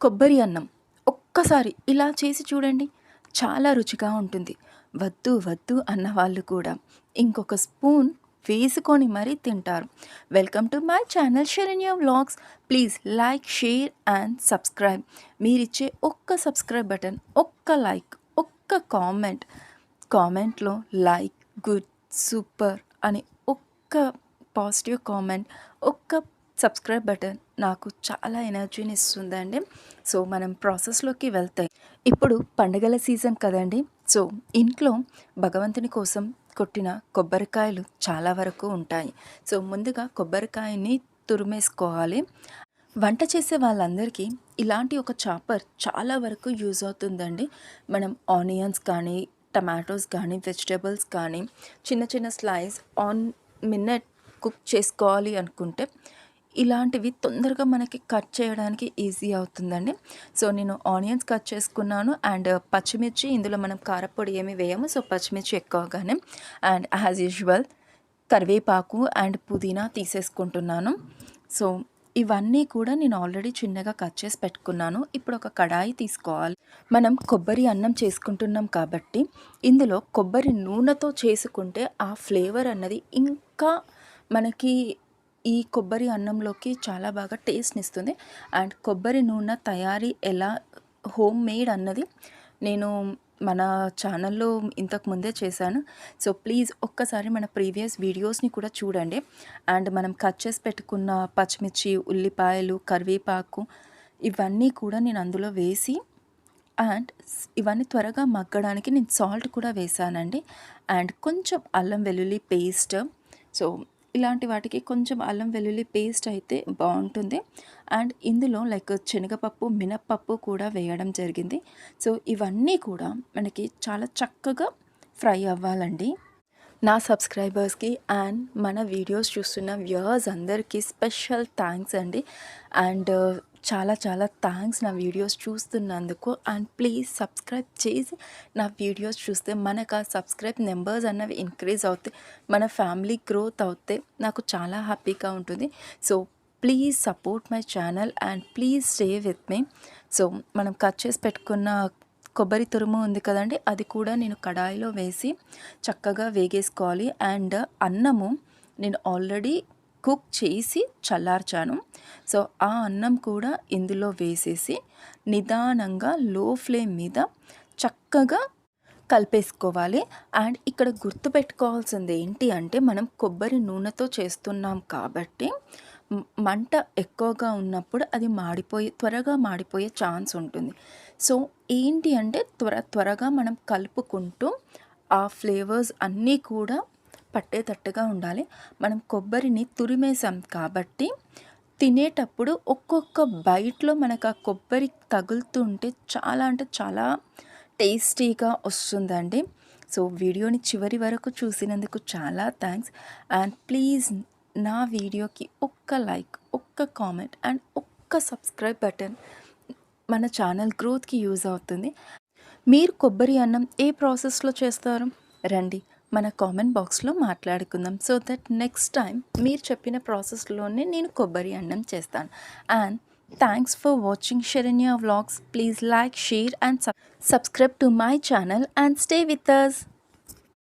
కొబ్బరి అన్నం ఒక్కసారి ఇలా చేసి చూడండి. చాలా రుచిగా ఉంటుంది. వద్దు వద్దు అన్న వాళ్ళు కూడా ఇంకొక స్పూన్ వేసుకొని మరీ తింటారు. Welcome to my channel Sharanya vlogs please like share and subscribe మీరిచ్చే ఒక్క సబ్స్క్రైబ్ బటన్ ఒక్క లైక్ ఒక్క కామెంట్ కామెంట్లో లైక్ గుడ్ సూపర్ అని ఒక్క పాజిటివ్ కామెంట్ ఒక్క సబ్స్క్రైబ్ బటన్ నాకు చాలా ఎనర్జీని ఇస్తుందండి సో మనం ప్రాసెస్లోకి వెళ్తాయి ఇప్పుడు పండగల సీజన్ కదండి. సో ఇంట్లో భగవంతుని కోసం కొట్టిన కొబ్బరికాయలు చాలా వరకు ఉంటాయి. సో ముందుగా కొబ్బరికాయని తురిమేసుకోవాలి. వంట చేసే వాళ్ళందరికీ ఇలాంటి ఒక చాపర్ చాలా వరకు యూజ్ అవుతుందండి. మనం ఆనియన్స్ కానీ టమాటోస్ కానీ వెజిటేబుల్స్ కానీ చిన్న చిన్న స్లైస్ ఆన్ మిన్నెట్ కుక్ చేసుకోవాలి అనుకుంటే ఇలాంటివి తొందరగా మనకి కట్ చేయడానికి ఈజీ అవుతుందండి. సో నేను ఆనియన్స్ కట్ చేసుకున్నాను. అండ్ పచ్చిమిర్చి ఇందులో మనం కారపొడి ఏమి వేయము. సో పచ్చిమిర్చి ఎక్కువగానే. అండ్ యాజ్ యూజువల్ కరివేపాకు అండ్ పుదీనా తీసేసుకుంటున్నాను. సో ఇవన్నీ కూడా నేను ఆల్రెడీ చిన్నగా కట్ చేసి పెట్టుకున్నాను. ఇప్పుడు ఒక కడాయి తీసుకోవాలి. మనం కొబ్బరి అన్నం చేసుకుంటున్నాం కాబట్టి ఇందులో కొబ్బరి నూనెతో చేసుకుంటే ఆ ఫ్లేవర్ అన్నది ఇంకా మనకి ఈ కొబ్బరి అన్నంలోకి చాలా బాగా టేస్ట్ని ఇస్తుంది. అండ్ కొబ్బరి నూనె తయారీ ఎలా హోమ్ మేడ్ అన్నది నేను మన ఛానల్లో ఇంతకు ముందే చేశాను. సో ప్లీజ్ ఒక్కసారి మన ప్రీవియస్ వీడియోస్ని కూడా చూడండి. అండ్ మనం కట్ చేసి పెట్టుకున్న పచ్చిమిర్చి ఉల్లిపాయలు కరివేపాకు ఇవన్నీ కూడా నేను అందులో వేసి అండ్ ఇవన్నీ త్వరగా మగ్గడానికి నేను సాల్ట్ కూడా వేసానండి. అండ్ కొంచెం అల్లం వెల్లుల్లి పేస్ట్ సో ఇలాంటి వాటికి కొంచెం అల్లం వెల్లుల్లి పేస్ట్ అయితే బాగుంటుంది. అండ్ ఇందులో లైక్ శనగపప్పు మినప్పప్పు కూడా వేయడం జరిగింది. సో ఇవన్నీ కూడా మనకి చాలా చక్కగా ఫ్రై అవ్వాలండి. నా సబ్స్క్రైబర్స్కి అండ్ మన వీడియోస్ చూస్తున్న వ్యూవర్స్ అందరికీ స్పెషల్ థ్యాంక్స్ అండి. అండ్ చాలా చాలా థ్యాంక్స్ నా వీడియోస్ చూస్తున్నందుకు. అండ్ ప్లీజ్ సబ్స్క్రైబ్ చేసి నా వీడియోస్ చూస్తే మనకు ఆ సబ్స్క్రైబ్ నెంబర్స్ అన్నవి ఇంక్రీజ్ అవుతాయి. మన ఫ్యామిలీ గ్రోత్ అవుతే నాకు చాలా హ్యాపీగా ఉంటుంది. So please support my channel and please stay with me so మనం కట్ చేసి పెట్టుకున్న కొబ్బరి తురుము ఉంది కదండి అది కూడా నేను కడాయిలో వేసి చక్కగా వేగేసుకోవాలి. అండ్ అన్నము నేను ఆల్రెడీ కుక్ చేసి చల్లార్చాను. సో ఆ అన్నం కూడా ఇందులో వేసేసి నిదానంగా లో ఫ్లేమ్ మీద చక్కగా కలిపేసుకోవాలి. అండ్ ఇక్కడ గుర్తుపెట్టుకోవాల్సింది ఏంటి అంటే మనం కొబ్బరి నూనెతో చేస్తున్నాం కాబట్టి మంట ఎక్కువగా ఉన్నప్పుడు అది మాడిపోయి త్వరగా మాడిపోయే ఛాన్స్ ఉంటుంది. సో ఏంటి అంటే త్వర త్వరగా మనం కలుపుకుంటూ ఆ ఫ్లేవర్స్ అన్నీ కూడా పట్టేటట్టుగా ఉండాలి. మనం కొబ్బరిని తురిమేసాం కాబట్టి తినేటప్పుడు ఒక్కొక్క బైట్లో మనకు ఆ కొబ్బరి తగులుతుంటే చాలా అంటే చాలా టేస్టీగా వస్తుందండి. సో వీడియోని చివరి వరకు చూసినందుకు చాలా థ్యాంక్స్. అండ్ ప్లీజ్ నా వీడియోకి ఒక్క లైక్ ఒక్క కామెంట్ అండ్ ఒక్క సబ్స్క్రైబ్ బటన్ మన ఛానల్ గ్రోత్కి యూజ్ అవుతుంది. మీరు కొబ్బరి అన్నం ఏ ప్రాసెస్లో చేస్తారు? రండి. మన కామెంట్ బాక్స్లో మాట్లాడుకుందాం. సో దట్ నెక్స్ట్ టైం మీరు చెప్పిన ప్రాసెస్లోనే నేను కొబ్బరి అన్నం చేస్తాను. And thanks for watching Sharanya vlogs. Please like share and subscribe to my channel and stay with us